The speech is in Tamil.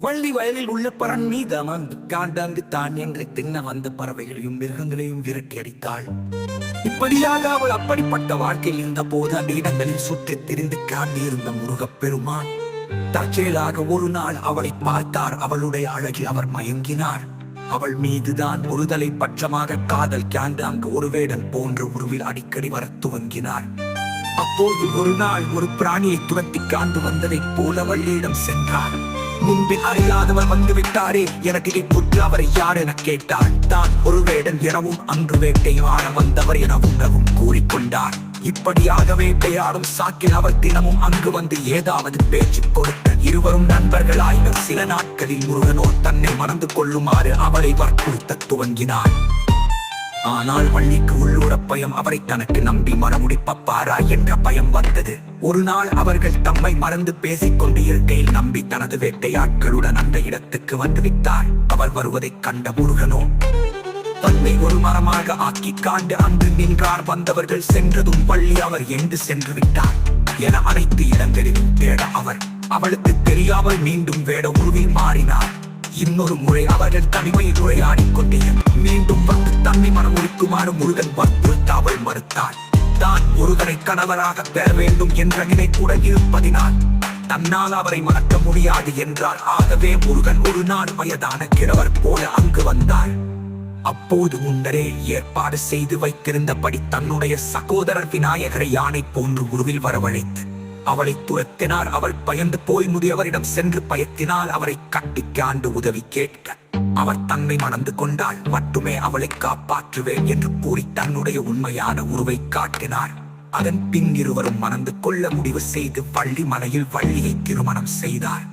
வள்ளி வயலில் உள்ள பரன் மீது அமர்ந்து காண்டாங்கு தானியங்களை தின்ன வந்த பறவைகளையும் மிருகங்களையும் விரட்டி அடித்தாள். இப்படியாக அவள் அப்படிப்பட்ட வாழ்க்கையில் இருந்த போது அந்த இடங்களில் சுற்றித் திரிந்து காண்டிருந்த முருகப் பெருமான் தற்செயலாக ஒரு நாள் அவளை பார்த்தார். அவளுடைய அழகில் அவர் மயங்கினார். அவள் மீதுதான் ஒருதலை பட்சமாக காதல் காண்டு அங்கு ஒரு வேடன் போன்ற உருவில் அடிக்கடி வர துவங்கினார் அப்போது ஒரு நாள் ஒரு பிராணியை துரத்தி காண்டு வந்ததைப் போல வள்ளியிடம் சென்றார் முன்பில் அறியாதவர் வந்து விட்டாரே. எனக்கு இப்புற்று அவரை யார் என கேட்டார். தான் ஒரு வேடன் எனவும் அன்று வேட்டையாட வந்தவர் என உணவும் கூறிக்கொண்டார். இப்படியாக வேட்டையாடும் சாக்கில் அவர் தினமும் அங்கு வந்து ஏதாவது பேச்சு கொடுத்த இருவரும் நண்பர்களாயினர். சில நாட்களில் முருகனோ தன்னை மறந்து கொள்ளுமாறு அவரை வற்புறுத்த துவங்கினார். ஆனால் வள்ளிக்கு உள்ளூர பயம் அவரை தனக்கு நம்பி மரமுடிப்பாரா என்ற பயம் வந்தது. ஒரு நாள் அவர்கள் தம்மை மறந்து பேசிக் கொண்டு இருக்கையில் நம்பி தனது வேட்டையாட்களுடன் அந்த இடத்துக்கு வந்து விட்டார். அவர் வருவதைக் கண்ட முருகனோ தன்னை ஒரு மரமாக ஆக்கி காண்டு அங்கு நின்றார். வந்தவர்கள் சென்றதும் பள்ளி அவர் எண்டு சென்று விட்டார். என அனைத்து இடங்களிலும் தேட அவர் அவளுக்கு தெரியாமல் மீண்டும் வேட உருவில் மாறினார். இன்னொரு முறை அவர்கள் தனிமையில் உரையாடிக் கொண்டே மீண்டும் வந்து தன்னை மனம் ஒழிக்குமாறு முருகன் வற்புறுத்த அவள் மறுத்தாள் தான் ஒருவரை கணவராக பெற வேண்டும் என்ற நினைப்புடன் இருப்பதினால் தன்னால் அவரை மறக்க முடியாது என்றார் ஆகவே முருகன் ஒரு நாள் வயதான கிழவர் போல அங்கு வந்தார். அப்போது முன்னரே ஏற்பாடு செய்து வைத்திருந்தபடி தன்னுடைய சகோதரர் விநாயகரை யானை போன்று உருவில் வரவழைத்து அவளை துரத்தினார். அவள் பயந்து போய் முதியவரிடம் சென்று பயத்தினால் அவரை கட்டிக்காண்டு உதவி கேட்க அவர் தன்னை மணந்து கொண்டால் மட்டுமே அவளை காப்பாற்றுவேன் என்று கூறி தன்னுடைய உண்மையான உருவை காட்டினார். அதன் பின் இருவரும் மணந்து கொள்ள முடிவு செய்து வள்ளி மலையில் வள்ளியை திருமணம் செய்தார்.